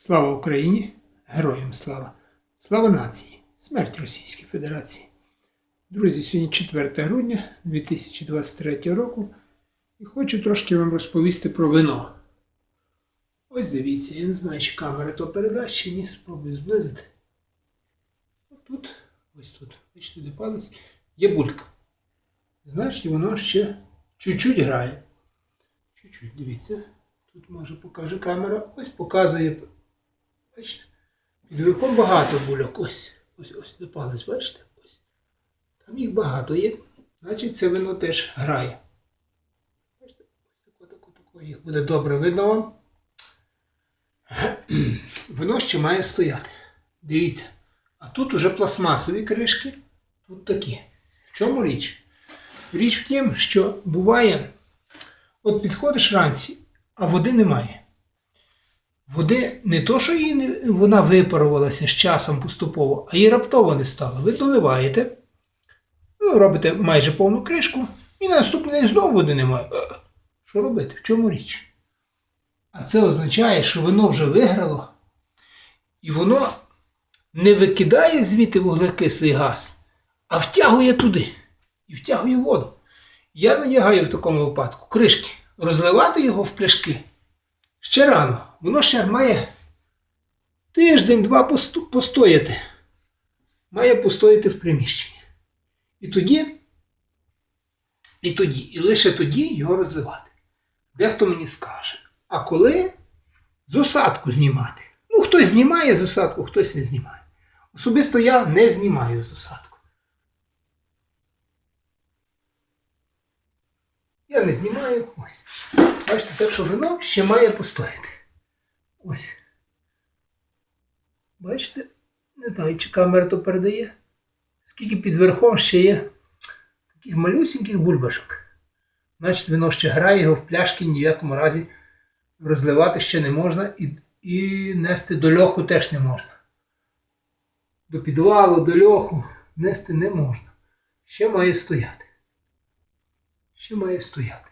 Слава Україні! Героям слава! Слава нації! Смерть Російській Федерації! Друзі, сьогодні 4 грудня 2023 року і хочу трошки вам розповісти про вино. Ось дивіться, я не знаю, чи камера то передасть, чи ні, спробую зблизити. Тут, ось тут, бачите, де палець, є булька. Значить, воно ще чуть-чуть грає. Чуть-чуть, дивіться. Тут може покаже камера. Ось показує. Бачите? Під верхом багато бульок. Ось. Ось ось палець, бачите? Ось. Там їх багато є. Значить, це вино теж грає. Бачите? Ось тако, тако, тако. Їх буде добре видно вам. Воно ще має стояти. Дивіться. А тут уже пластмасові кришки. Тут такі. В чому річ? Річ в тім, що буває, от підходиш вранці, а води немає. Води не то, що її вона випарувалася з часом поступово, а її раптово не стало. Ви доливаєте, ну, робите майже повну кришку, і на наступний день знову води немає. Е, Що робити? В чому річ? А це означає, що воно вже виграло, і воно не викидає звідти вуглекислий газ, а втягує туди і втягує воду. Я надягаю в такому випадку кришки. Розливати його в пляшки ще рано. Воно ще має тиждень-два постояти. Має постояти в приміщенні. І тоді, і тоді, і лише тоді його розливати. Дехто мені скаже, а коли з осадку знімати? Ну, хтось знімає з осадку, хтось не знімає. Особисто я не знімаю з осадку. Я не знімаю. Ось. Бачите, так що вино ще має постояти. Ось. Бачите? Не знаю, чи камера то передає. Скільки під верхом ще є таких малюсіньких бульбашок. Значить, вино ще грає, його в пляшки ні в якому разі розливати ще не можна і, і нести до льоху теж не можна. До підвалу, до льоху нести не можна. Ще має стояти. Ще має стояти.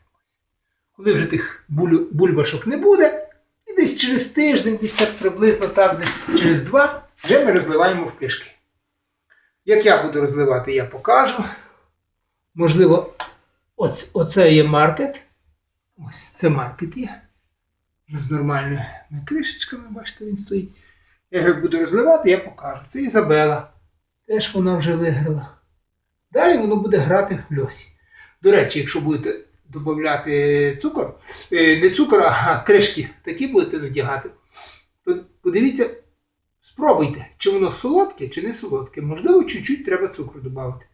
Коли вже тих бульбашок не буде, і десь через тиждень, десь так приблизно так, десь через два, вже ми розливаємо в пляшки. Як я буду розливати, я покажу. Можливо, оц, оце є маркет. Ось це маркет є. З нормальними кришечками, бачите, він стоїть. Я його буду розливати, я покажу. Це Ізабела. Теж вона вже виграла. Далі воно буде грати в льосі. До речі, якщо будете додати цукор, е, не цукор, а кришки, такі будете надягати, то подивіться, спробуйте, чи воно солодке, чи не солодке. Можливо, чуть-чуть треба цукру додати.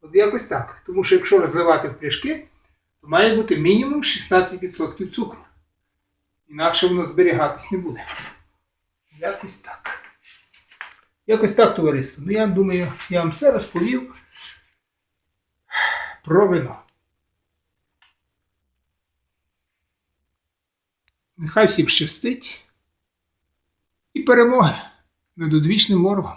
От якось так. Тому що якщо розливати в пляшки, то має бути мінімум 16% цукру. Інакше воно зберігатись не буде. Якось так. Якось так, товариство. Ну я думаю, я вам все розповів про вино. Нехай всім щастить і перемоги над одвічним ворогом.